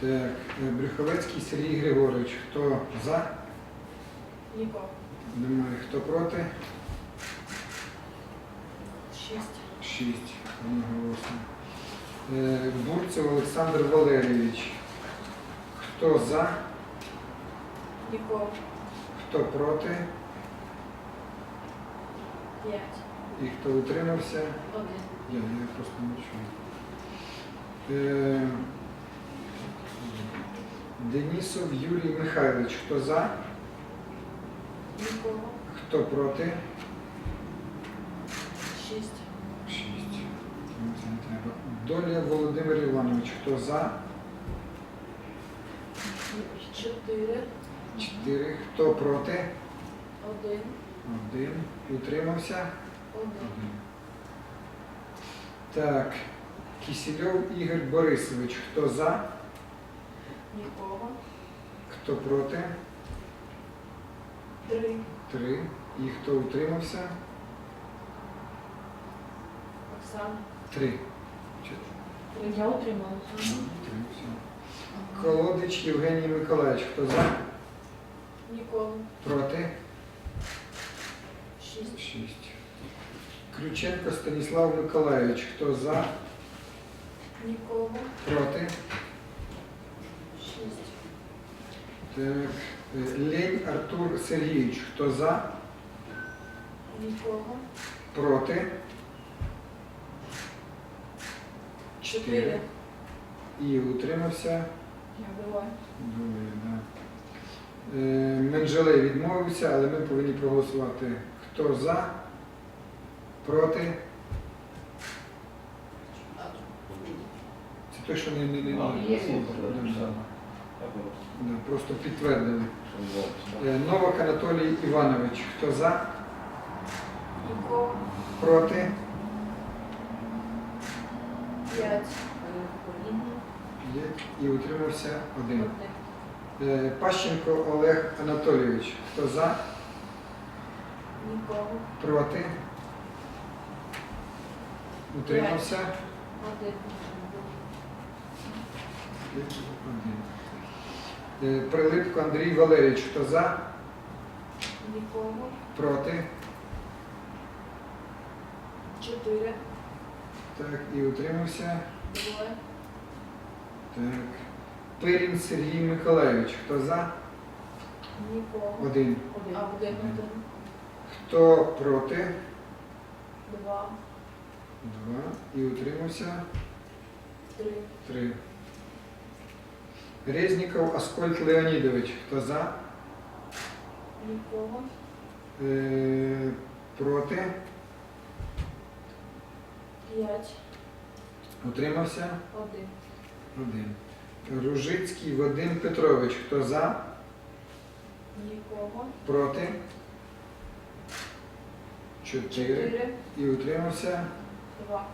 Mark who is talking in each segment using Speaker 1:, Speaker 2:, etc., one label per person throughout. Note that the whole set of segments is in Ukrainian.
Speaker 1: Так, е, Брюховецький Сергій Григорович. Хто за?
Speaker 2: Нікого.
Speaker 1: Немає. Хто проти?
Speaker 2: Шість.
Speaker 1: Шість. Одноголосно. Е, Бурцев Олександр Валерійович. Хто за?
Speaker 2: Нікого.
Speaker 1: Хто проти?
Speaker 2: П'ять.
Speaker 1: І хто утримався?
Speaker 2: Один.
Speaker 1: Я, я просто не чую. Е, Денісов Юрій Михайлович. Хто за?
Speaker 2: Нікого.
Speaker 1: Хто проти?
Speaker 2: Шість.
Speaker 1: Шість. Це не треба. Доля Володимир Іванович. Хто за?
Speaker 2: Чотири.
Speaker 1: Чотири. Хто проти?
Speaker 2: Один.
Speaker 1: Один. Утримався? Так. Кисельов Ігор Борисович. Хто за?
Speaker 2: Нікого.
Speaker 1: Хто проти?
Speaker 2: Три.
Speaker 1: Три. І хто утримався?
Speaker 2: Оксана.
Speaker 1: Три.
Speaker 2: Три. Я утрималася.
Speaker 1: Утримався. Колодич Євгеній Миколаївич. Хто за?
Speaker 2: Нікого.
Speaker 1: Проти?
Speaker 2: Шість.
Speaker 1: Шість. Ключенко Станіслав Миколаївич. Хто за?
Speaker 2: Нікого.
Speaker 1: Проти?
Speaker 2: Шість.
Speaker 1: Так. Е, Лень Артур Сергійович. Хто за?
Speaker 2: Нікого.
Speaker 1: Проти?
Speaker 2: Чотири.
Speaker 1: І утримався.
Speaker 2: Я буваю.
Speaker 1: Двоє, да. Е, Менжелей відмовився, але ми повинні проголосувати. Хто за? Проти? Це той, що не, не, Просто підтвердили. Е, Новак Анатолій Іванович. Хто за? Проти?
Speaker 2: П'ять.
Speaker 1: П'ять. І утримався один. Е, Пащенко Олег Анатолійович. Хто за?
Speaker 2: Нікого.
Speaker 1: Проти? Утримався?
Speaker 2: Один.
Speaker 1: Один. Е, Прилипко Андрій Валерійович. Хто за?
Speaker 2: Нікого.
Speaker 1: Проти?
Speaker 2: Чотири.
Speaker 1: Так, і утримався.
Speaker 2: Двоє.
Speaker 1: Так. Пирін Сергій Миколайович. Хто за?
Speaker 2: Нікого.
Speaker 1: Один.
Speaker 2: А один. Один.
Speaker 1: Хто проти?
Speaker 2: Два.
Speaker 1: Два. І утримався.
Speaker 2: Три.
Speaker 1: Три. Резніков Аскольд Леонідович. Хто за?
Speaker 2: Нікого.
Speaker 1: Е, проти?
Speaker 2: П'ять.
Speaker 1: Утримався?
Speaker 2: Один.
Speaker 1: Один. Ружицький Вадим Петрович. Хто за?
Speaker 2: Нікого.
Speaker 1: Проти? Чотири.
Speaker 2: Чотири.
Speaker 1: І утримався?
Speaker 2: Два.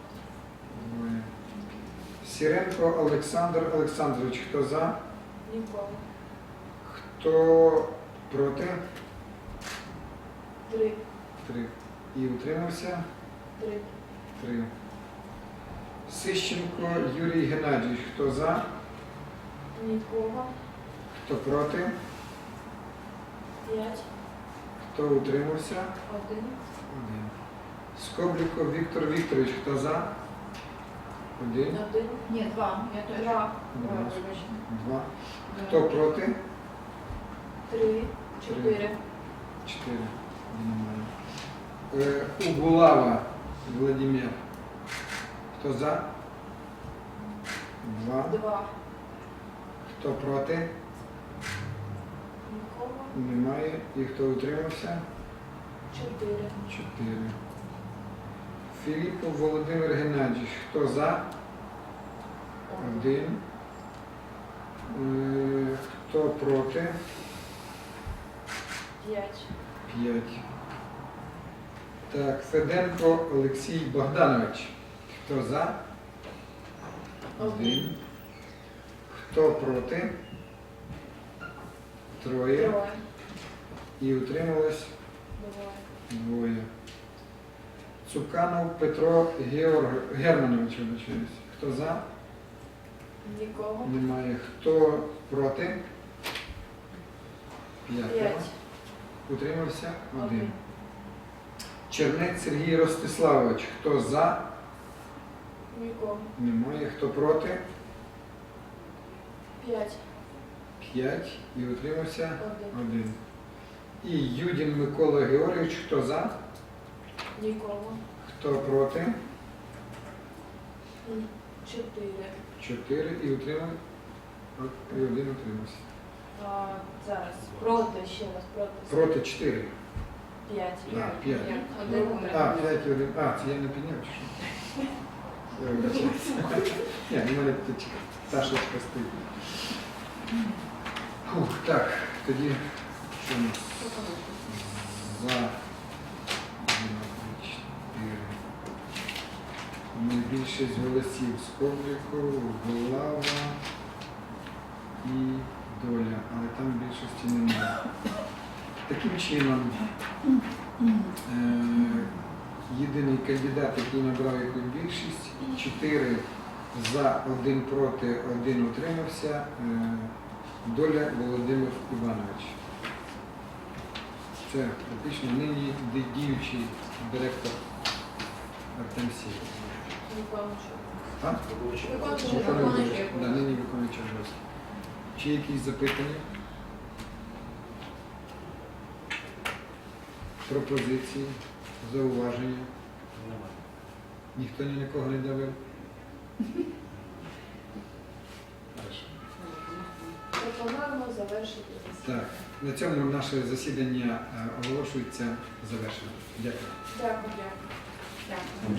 Speaker 1: Сіренко Олександр Олександрович. Хто за?
Speaker 2: Нікого.
Speaker 1: Хто проти?
Speaker 2: Три.
Speaker 1: Три. І утримався?
Speaker 2: Три.
Speaker 1: Три. Сищенко Юрій Геннадійович. Хто за?
Speaker 2: Нікого.
Speaker 1: Хто проти?
Speaker 2: П'ять.
Speaker 1: Хто утримався?
Speaker 2: Один.
Speaker 1: Один. Скобліков Віктор Вікторович. Хто за? Один.
Speaker 2: Один.
Speaker 3: Ні, два. Я теж.
Speaker 2: Два.
Speaker 1: Два.
Speaker 2: Вибач.
Speaker 1: Два. Хто проти?
Speaker 2: Три. Чотири.
Speaker 1: Чотири. Немає. Е, Угулава Владимир. Хто за? Два.
Speaker 2: Два.
Speaker 1: Хто проти?
Speaker 2: Нікого.
Speaker 1: Немає. І хто утримався?
Speaker 2: Чотири.
Speaker 1: Чотири. Філіпов Володимир Геннадійович. Хто за? Один. Е, Хто проти?
Speaker 2: П'ять.
Speaker 1: П'ять. Так, Феденко Олексій Богданович. Хто за? Один. Хто проти? Троє.
Speaker 2: Троє.
Speaker 1: І утрималось
Speaker 2: Двоє.
Speaker 1: двоє. Цуканов Петро Георг... Германович, вибачаюсь. Хто за?
Speaker 2: Нікого.
Speaker 1: Немає. Хто проти? П'ятеро.
Speaker 2: П'ять.
Speaker 1: Утримався? Один.
Speaker 2: Один.
Speaker 1: Чернець Сергій Ростиславович. Хто за?
Speaker 2: Нікого.
Speaker 1: Немає. Хто проти?
Speaker 2: П'ять.
Speaker 1: П'ять. І утримався?
Speaker 2: Один.
Speaker 1: Один. І Юдін Микола Георгійович. Хто за?
Speaker 2: Нікого.
Speaker 1: Хто проти?
Speaker 2: Чотири.
Speaker 1: Чотири. І утримав? І один утримався.
Speaker 2: А, зараз. Проти ще раз. Проти.
Speaker 1: Проти чотири.
Speaker 2: П'ять.
Speaker 1: А, п'ять.
Speaker 2: Один.
Speaker 1: А, п'ять і один. А, це я не підняв чи що? Я вибачаюсь. Ні, у мене тут стоїть. Фух, так, тоді що у нас? За Найбільшість голосів з обліку, Голава і доля, але там більшості немає. Таким чином, е, єдиний кандидат, який набрав якусь більшість, 4 за, 1 проти, 1 утримався, е, доля Володимир Іванович. Це фактично нині діючий директор Артем
Speaker 2: Виконуючий.
Speaker 1: Да, нині виконуючий обов'язки. Чи якісь запитання? Пропозиції, зауваження? Ніхто ні на кого не давив?
Speaker 2: Пропонуємо завершити засідання.
Speaker 1: Так, на цьому наше засідання е, оголошується завершеним. Дякую.
Speaker 2: Дякую. Дякую.